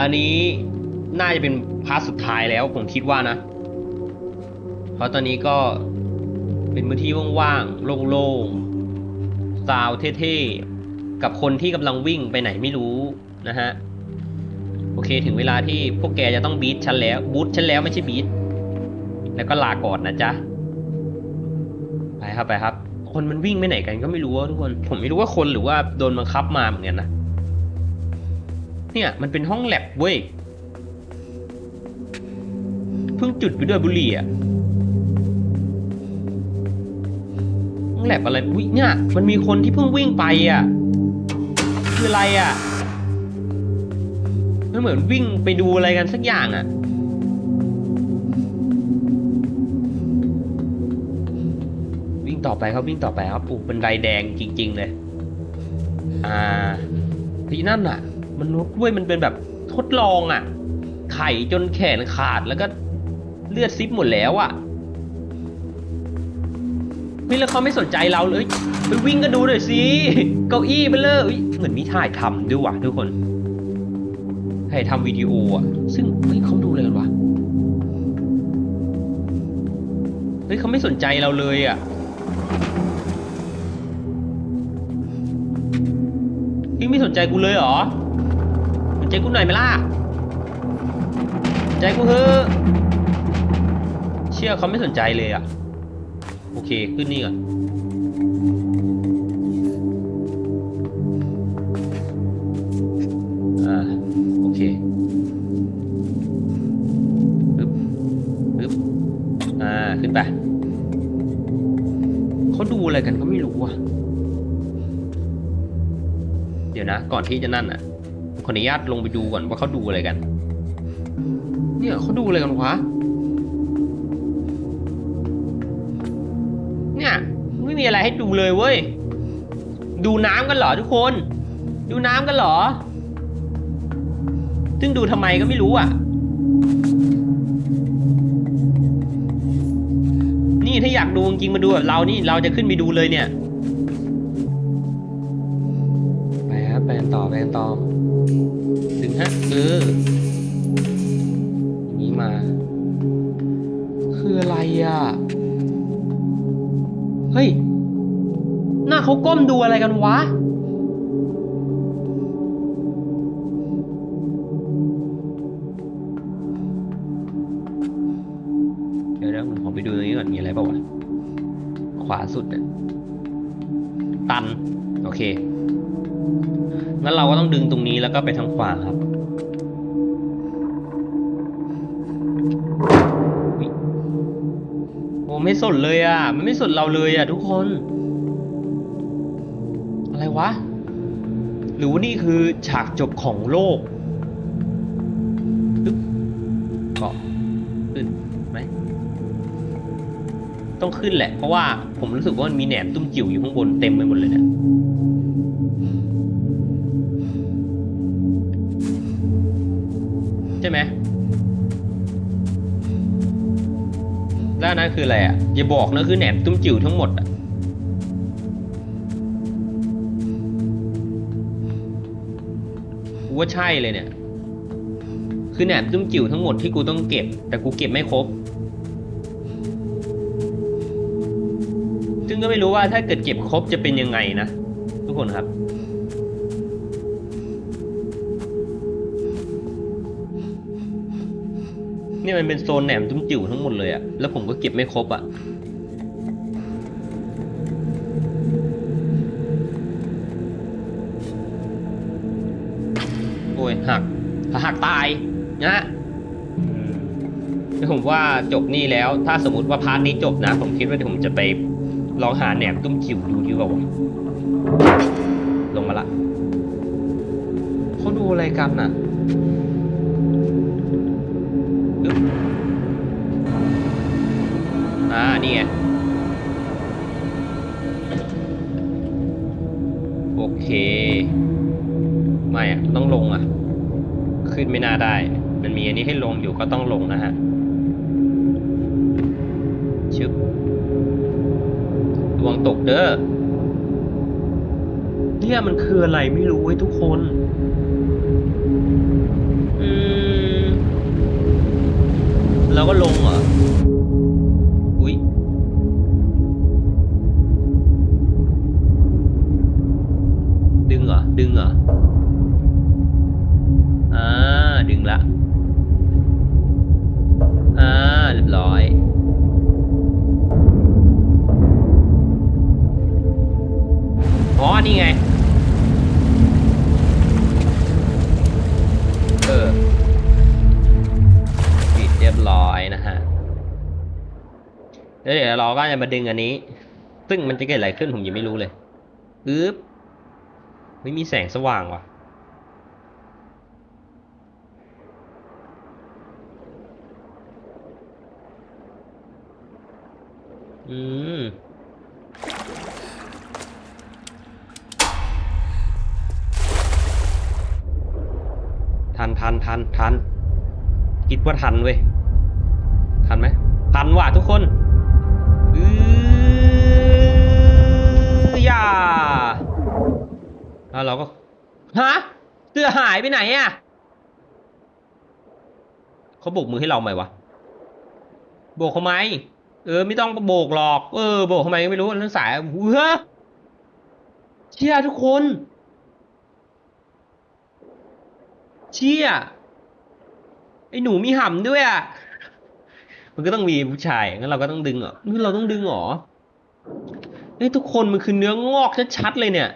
อันนี้น่าจะเป็นพาร์ทสุดท้ายแล้วผมคิดว่านะ เพราะตอนนี้ก็เป็นพื้นที่ว่างๆ โล่งๆซาวเท่ๆ กับคนที่กำลังวิ่งไปไหนไม่รู้นะฮะ โอเคถึงเวลาที่พวกแกจะต้องบีทฉันแล้ว บูทฉันแล้วไม่ใช่บีทแล้วก็ลาก่อนนะจ๊ะ ไปครับไปครับ คนมันวิ่งไปไหนกันก็ไม่รู้ว่าทุกคน ผมไม่รู้ว่าคนหรือว่าโดนบังคับมาเหมือนกันนะ เนี่ยมันเป็นห้องแลบเว้ย เพิ่งจุดไปด้วยบุหรี่อะห้องแลบอะไรอุ้ยเนี่ยมันมีคนที่เพิ่งวิ่งไปอะคืออะไรอะมันเหมือนวิ่งไปดูอะไรกันสักอย่างอะวิ่งต่อไปครับวิ่งต่อไปครับอู้เป็นไรแดงจริง ๆ เลย อ่าที่นั่นอะ มันนกด้วยมันเป็นแบบทดลองอะ ไข่จนแขนขาดแล้วก็เลือดซิปหมดแล้วอะเฮ้ยแล้วเขาไม่สนใจเราเลยไปวิ่งกันดูหน่อยสิเก้าอี้ไปเลยเหมือนมีถ่ายทำด้วยว่ะทุกคนถ่ายทำวิดีโออะ ซึ่งเฮ้ยเขาดูอะไรกันวะเฮ้ยเขาไม่สนใจเราเลยอะพี่ไม่สนใจกูเลยเหรอ ใจกูหน่อยไหมล่ะ ใจกูเถอเชื่อเขาไม่สนใจเลยอะ โอเค ขึ้นนี่ก่อนอ่าโอเคปึ๊บปึ๊บอ่า ขึ้นไปเขาดูอะไรกันก็ไม่รู้อะ เดี๋ยวนะ ก่อนที่จะนั่นอะ ขออนุญาตลงไปดูก่อนว่าเขาดูอะไรกัน เนี่ยเขาดูอะไรกันวะเนี่ยไม่มีอะไรให้ดูเลยเว้ย ดูน้ำกันเหรอทุกคน ดูน้ำกันเหรอ ซึ่งดูทำไมก็ไม่รู้อะ นี่ถ้าอยากดูจริงมาดูแบบเรานี่เราจะขึ้นไปดูเลยเนี่ย ไปครับไปต่อไปต่อ ถึงฮะเอออย่างนี้มา คืออะไรอะ เฮ้ย หน้าเขาก้มดูอะไรกันวะเดี๋ยวนะผมไปดูตรงนี้ก่อนมีอะไรเปล่าวะ ขวาสุดเนี่ยตัน โอเค ดึงตรงนี้แล้วก็ไปทางขวาครับโอ้ไม่สนเลยอะ มันไม่สนเราเลยอะทุกคน อะไรวะ หรือว่านี่คือฉากจบของโลกปึ๊บเกาะขึ้นไหมต้องขึ้นแหละ เพราะว่าผมรู้สึกว่ามันมีแหนมตุ้มจิ๋วอยู่ข้างบนเต็มไปหมดเลยเนี่ย ใช่ไหมแล้วอันนั้นคืออะไรอะอย่าบอกนะคือแหนมตุ้มจิ๋วทั้งหมดอะกูว่าใช่เลยเนี่ย คือแหนมตุ้มจิ๋วทั้งหมดที่กูต้องเก็บ แต่กูเก็บไม่ครบ ซึ่งก็ไม่รู้ว่าถ้าเกิดเก็บครบจะเป็นยังไงนะ ทุกคนครับ นี่มันเป็นโซนแหนมตุ้มจิ๋วทั้งหมดเลยอะแล้วผมก็เก็บไม่ครบอะโอ้ยหักถ้าหักตายนี่ผมว่าจบนี่แล้ว ถ้าสมมติว่าพาร์ทนี้จบนะ ผมคิดว่าเดี๋ยวผมจะไปลองหาแหนมตุ้มจิ๋วดูดีกว่าวะลงมาละเขาดูอะไรกันน่ะ อ่า นี่ไงโอเค ไม่อะต้องลงอะขึ้นไม่น่าได้ มันมีอันนี้ให้ลงอยู่ก็ต้องลงนะฮะชึบดวงตกเด้อเนี่ยมันคืออะไรไม่รู้เว้ยทุกคนเราก็ลงเหรอ แล้วเดี๋ยวเราก็จะมาดึงอันนี้ ซึ่งมันจะเกิดอะไรขึ้นผมยังไม่รู้เลยปึ๊บไม่มีแสงสว่างว่ะ อืม ทันทันทันทัน คิดว่าทันเว้ย ทันไหม ทันว่ะทุกคน แล้วเราก็ฮะเสื้อหายไปไหนอะเขาโบกมือให้เราไหมวะโบกทำไหมเออ ไม่ต้องโบกหรอก เออโบกทำไมไม่รู้เรื่องสายเฮ้ยเชี่ยทุกคน เชี่ยไอ้หนูมีห่ำด้วยอะมันก็ต้องมีผู้ชายงั้นเราก็ต้องดึงเหรอเราต้องดึงเหรอ เฮ้ยทุกคนมันคือเนื้องอกชัดๆเลยเนี่ย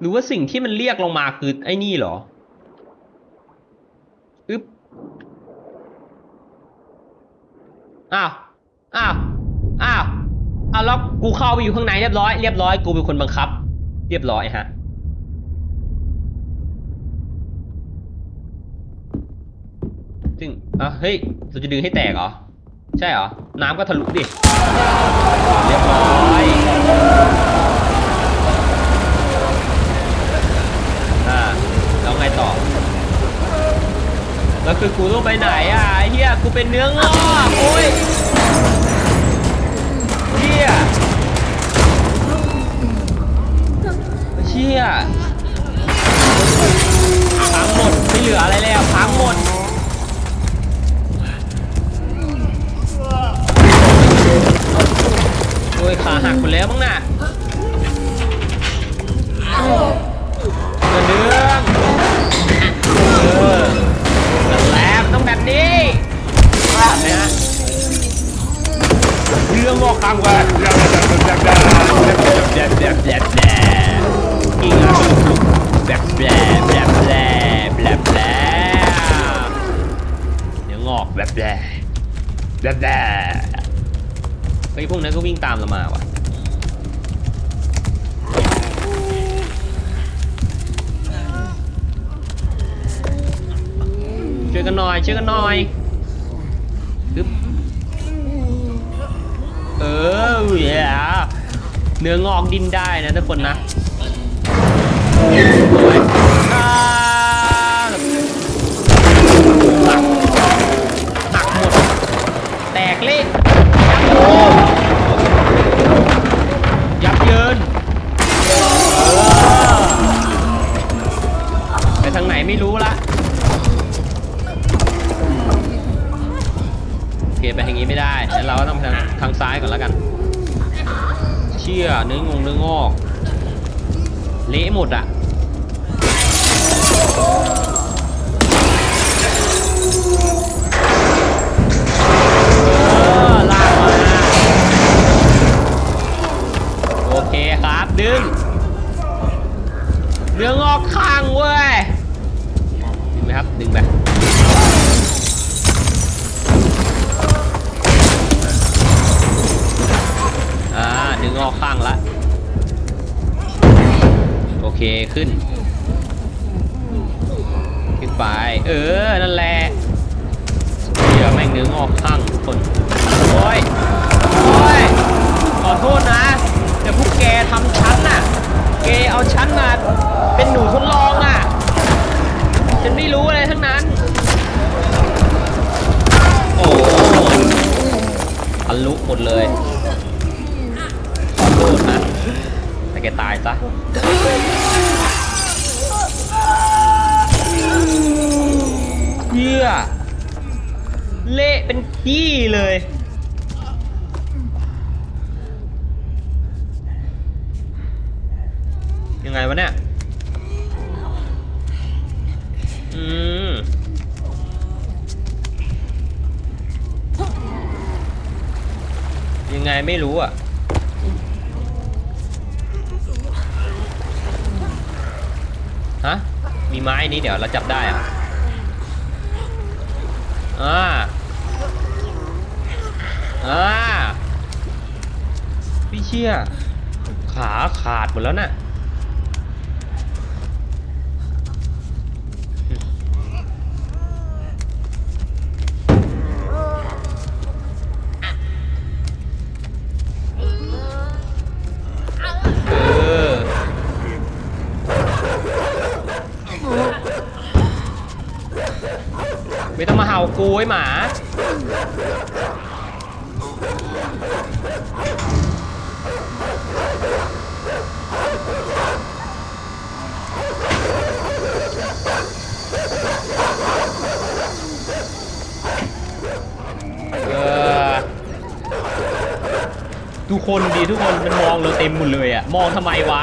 หรือว่าสิ่งที่มันเรียกลงมาคือไอ้นี่เหรออึ๊บอ้าวอ้าวอ้าวอ้าวแล้วกูเข้าไปอยู่ข้างในเรียบร้อยเรียบร้อยกูเป็นคนบังคับ เรียบร้อยฮะซึ่งอะเฮ้ยเราจะดึงให้แตกเหรอ ใช่เหรอ น้ำก็ทะลุดิ เรียบร้อยอ่าแล้วไงต่อ แล้วคือกูต้องไปไหนอะไอ้เฮียกูเป็นเนื้องอกโอ้ยเฮียเชี่ยพังหมดไม่เหลืออะไรแล้วพังหมด ยขาหักหมดแล้วมั้งน่ะเงินเดืองเออและมันต้องแบบนี้นี้ฮะเรื่องงอกข้างว่าแบบแบบแบบแบบแบบกินแบบแบบแบบแบบแบบแบบเดี๋ยวงอกแบบแบบแบบแบบ ไอ้ยพวกนั้นก็วิ่งตามเรามาว่ะช่วยกันหน่อยช่วยกันหน่อยอึ๊บเออเหี้ยเนื้องอกดินได้นะทุกคนนะ เคครับดึงเนื้องอกข้างเว้ยดึงไหมครับดึงไปอ่าดึงออกข้างละโอเคขึ้น ขึ้นไป เออ นั่นแหละเดี๋ยวแม่งเนื้องอกข้างทุกคนโอ้ยโอ้ยขอโทษนะ แต่พวกแกทำฉันน่ะ แกเอาฉันมาเป็นหนูทดลองอะ ฉันไม่รู้อะไรทั้งนั้น โอ้ทะลุหมดเลยขอโทษนะแต่แกตายซะเหี้ยเละเป็นขี้เลย ยังไงวะเนี่ย อืมยังไงไม่รู้อะ ฮะ มีไม้นี้เดี๋ยวเราจับได้อะ อ่า อ่า พี่เชี่ยขาขาดหมดแล้วน่ะออ ไม่ต้องมาเห่ากู ไอ้หมา เออทุกคนดีทุกคนมันมองเราเต็มหมดเลยอะมองทำไมวะ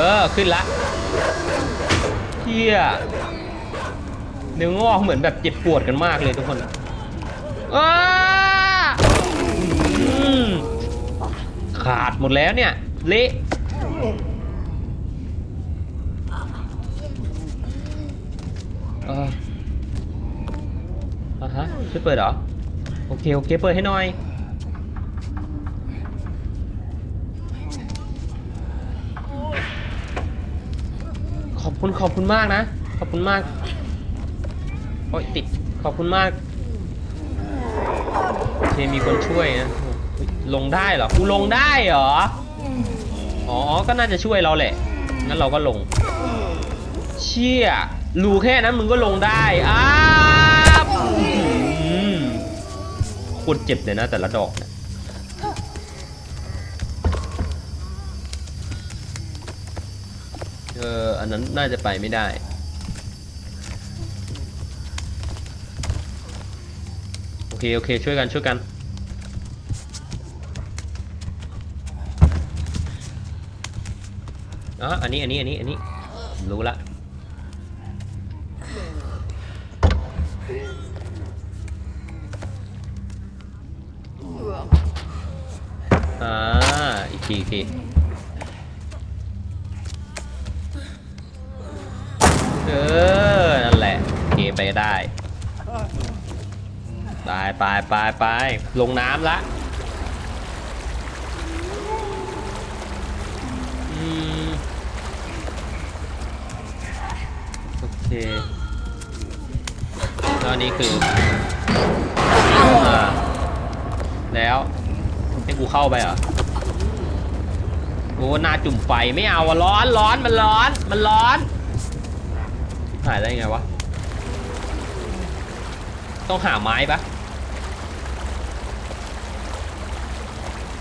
ออขึ้นละเที่ยเนื้องอกเหมือนแบบเจ็บปวดกันมากเลยทุกคนอ้าขาดหมดแล้วเนี่ย เละเอออะฮะช่วยเปิดเหรอ โอเค โอเค เปิดให้หน่อย ขอบ คุณขอบคุณมากนะ ขอบคุณมาก โอ้ยติด ขอบคุณมาก โอเค มีคนช่วยนะ ลงได้เหรอ กูลงได้เหรอ อ๋อ ก็น่าจะช่วยเราแหละ งั้นเราก็ลง เชี่ยรูแค่นั้นมึงก็ลงได้อ้าวอืมโคตรเจ็บเลยนะแต่ละดอกเนี่ย ออันนั้นน่าจะไปไม่ได้ โอเค โอเค ช่วยกัน ช่วยกัน อ๋อ อันนี้ อันนี้ อันนี้ อันนี้ รู้ละอ่า อีกทีอีกที เออ นั่นแหละเคไปได้ ไปไปไปไปลงน้ำละโอเคแล้วอันนี้คืออาแล้วให้กูเข้าไปเหรอโอ้หน้าจุ่มไฟไม่เอาอะร้อนร้อนมันร้อน มันร้อน หายได้ไงวะ ต้องหาไม้ปะ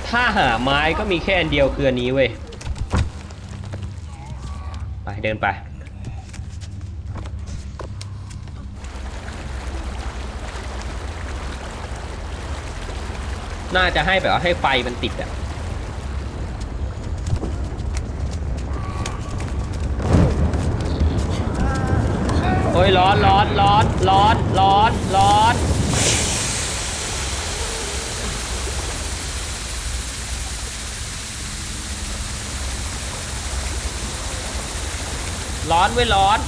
ถ้าหาไม้ก็มีแค่อันเดียวคืออันนี้เว้ย ไปเดินไป น่าจะให้แบบว่าให้ไฟมันติดอะ โอ้ยร้อนร้อนร้อนร้อนร้อนร้อนร้อนเว้ยร้อน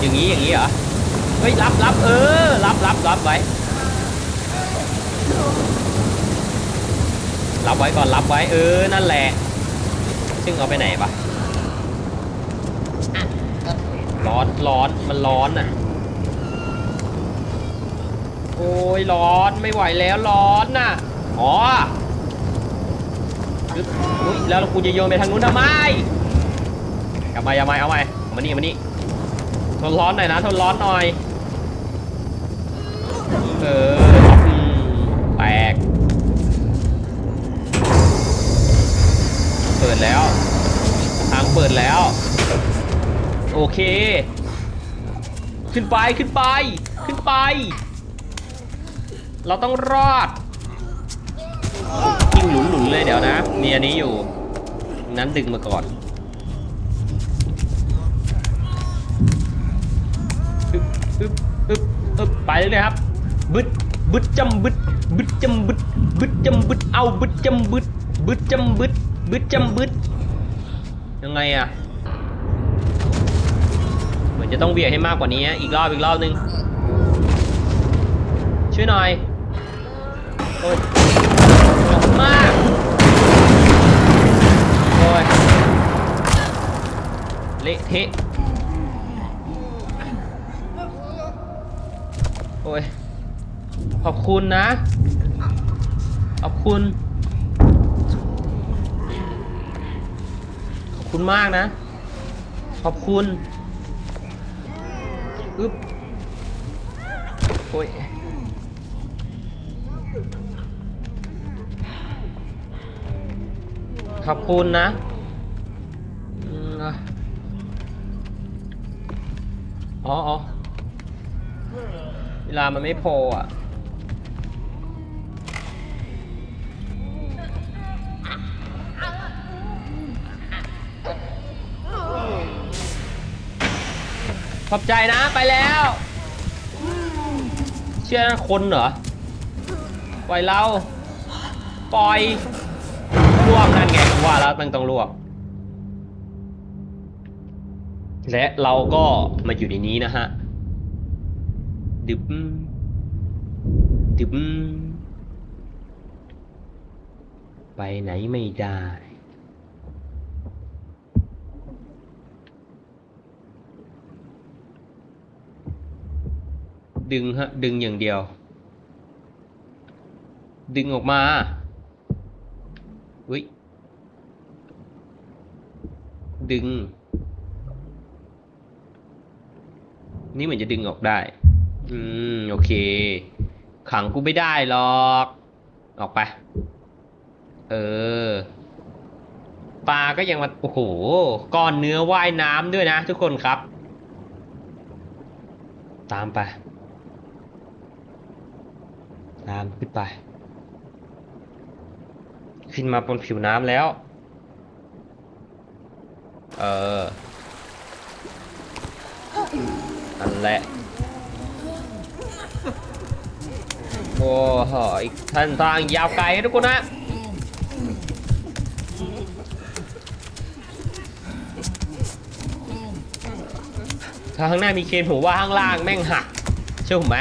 อย่างนี้อย่างนี้เหรอ เฮ้ยรับรับเออ รับรับรับไว้ รับไว้ก่อนรับไว้เออนั่นแหละ ซึ่งเอาไปไหนปะร้อนร้อนมันร้อนอะ โอ้ยร้อนไม่ไหวแล้วร้อนน่ะอ๋ออึ๊บอุ๊ยแล้วกูจะโยนไปทางนู้นทำไมกลับมาอย่ามาเอาใหม่เอามานี่เอามานี่ทนร้อนหน่อยนะทนร้อนหน่อย ปิดแล้ว โอเค ขึ้นไปขึ้นไป ขึ้นไป เราต้องรอดยิงหลุนหลุนๆเลยเดี๋ยวนะ มีอันนี้อยู่ นั้นดึงมาก่อนอึบอึบอึบอึบไปเลยครับ บึดบึดจำบึดบึดจำบึดบึดจำบึดเอาบึดจำบึดบึดจำบึดบึดจำบึด ยังไงอะเหมือนจะต้องเบียดให้มากกว่านี้อะอีกรอบอีกรอบนึง ช่วยหน่อยโอ้ยขอบคุณมากโอ้ยเละเทะโอ้ยขอบคุณนะ ขอบคุณ ขอบ คุณมากนะ ขอบคุณอึ๊บโอ้ยขอบคุณนะอืมอะอ๋ออ๋อเวลามันไม่พออะ ขอบใจนะไปแล้ว เชื่อคนเหรอ ปล่อยเรา ปล่อยลวกนั่นไงว่าแล้วมันต้องลวกและเราก็มาอยู่ในนี้นะฮะ ดึบดึบไปไหนไม่ได้ ดึงฮะดึงอย่างเดียว ดึงออกมาอุ้ยดึง นี่เหมือนจะดึงออกได้ อืม โอเค ขังกูไม่ได้หรอก ออกไป เออ ปลาก็ยังมา โอ้โห ก้อนเนื้อว่ายน้ำด้วยนะทุกคนครับ ตามไป ตามขึ้นไป ขึ้นมาบนผิวน้ำแล้ว เออนั่นแหละโอ้โหอีกท่านทางยาวไกลนะทุกคนนะถ้าข้างหน้ามีเคนผมว่าข้างล่างแม่งหัก เชื่อผมไหม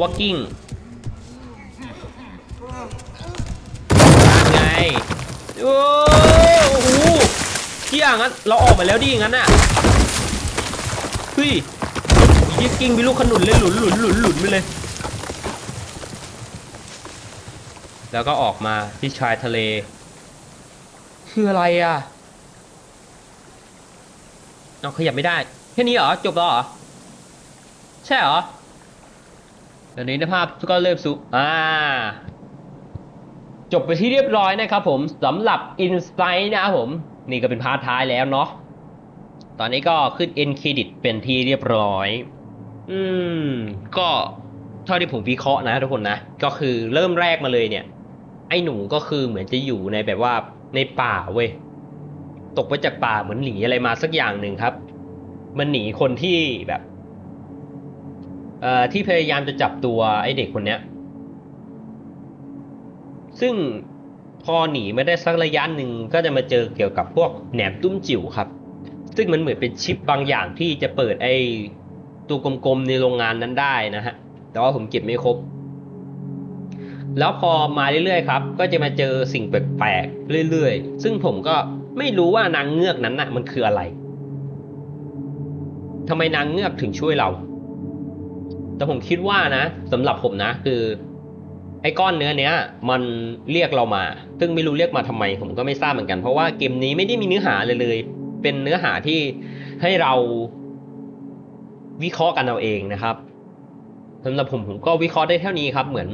ว่ากิ้งไงโอ้โหเที่ยงั้นเราออกมาแล้วดิงั้นน่ะเฮ้ยยี่กิ้งมีลูกขนุนเลยหลุนหลุนหลุนหลุนไปเลย แล้วก็ออกมาที่ชายทะเล คืออะไรอะเอาขยับไม่ได้ แค่นี้เหรอ จบแล้วเหรอ ใช่เหรอ เดี๋ยวนี้นภาพก็เริ่มสุอ่า จบไปที่เรียบร้อยนะครับผมสำหรับ Insight นะครับผม นี่ก็เป็นพาร์ทท้ายแล้วเนาะตอนนี้ก็ขึ้น End Credit เป็นที่เรียบร้อย อืม ก็เท่าที่ผมวิเคราะห์นะทุกคนนะ ก็คือเริ่มแรกมาเลยเนี่ย ไอ้หนูก็คือเหมือนจะอยู่ในแบบว่าในป่าเว้ย ตกไปจากป่าเหมือนหนีอะไรมาสักอย่างหนึ่งครับ มันหนีคนที่แบบ ที่พยายามจะจับตัวไอเด็กคนเนี้ย ซึ่งพอหนีไม่ได้สักระยะหนึ่งก็จะมาเจอเกี่ยวกับพวกแหนมตุ้มจิ๋วครับ ซึ่งมันเหมือนเป็นชิปบางอย่างที่จะเปิดไอตัวกลมๆในโรงงานนั้นได้นะฮะ แต่ว่าผมเก็บไม่ครบ แล้วพอมาเรื่อยๆครับ ก็จะมาเจอสิ่งแปลกๆเรื่อยๆ ซึ่งผมก็ไม่รู้ว่านางเงือกนั้นน่ะมันคืออะไรทำไมนางเงือกถึงช่วยเรา แต่ผมคิดว่านะสำหรับผมนะคือ ไอ้ก้อนเนื้อเนี้ย มันเรียกเรามา ซึ่งไม่รู้เรียกมาทำไม ผมก็ไม่ทราบเหมือนกัน เพราะว่าเกมนี้ไม่ได้มีเนื้อหาเลยเลย เป็นเนื้อหาที่ให้เราวิเคราะห์กันเอาเองนะครับสำหรับผมผมก็วิเคราะห์ได้เท่านี้ครับ เหมือน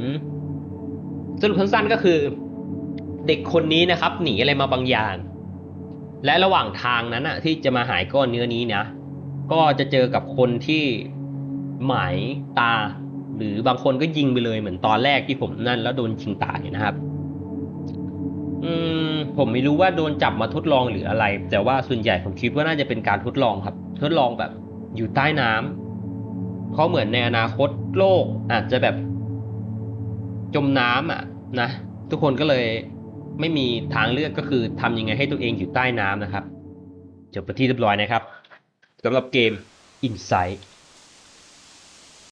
สรุปสั้นๆก็คือ เด็กคนนี้นะครับ หนีอะไรมาบางอย่าง และระหว่างทางนั้นอะที่จะมาหายก้อนเนื้อนี้นะก็จะเจอกับคนที่ หมายตา หรือบางคนก็ยิงไปเลยเหมือนตอนแรกที่ผมนั่นแล้วโดนชิงตายนะครับ อืม ผมไม่รู้ว่าโดนจับมาทดลองหรืออะไร แต่ว่าส่วนใหญ่ผมคิดว่าน่าจะเป็นการทดลองครับ ทดลองแบบอยู่ใต้น้ำเพราเหมือนในอนาคตโลกอาจจะแบบ จมน้ำอะ นะทุกคนก็เลยไม่มีทางเลือกก็คือทำยังไงให้ตัวเองอยู่ใต้น้ำนะครับจบไปที่เรียบร้อยนะครับสำหรับเกม Insight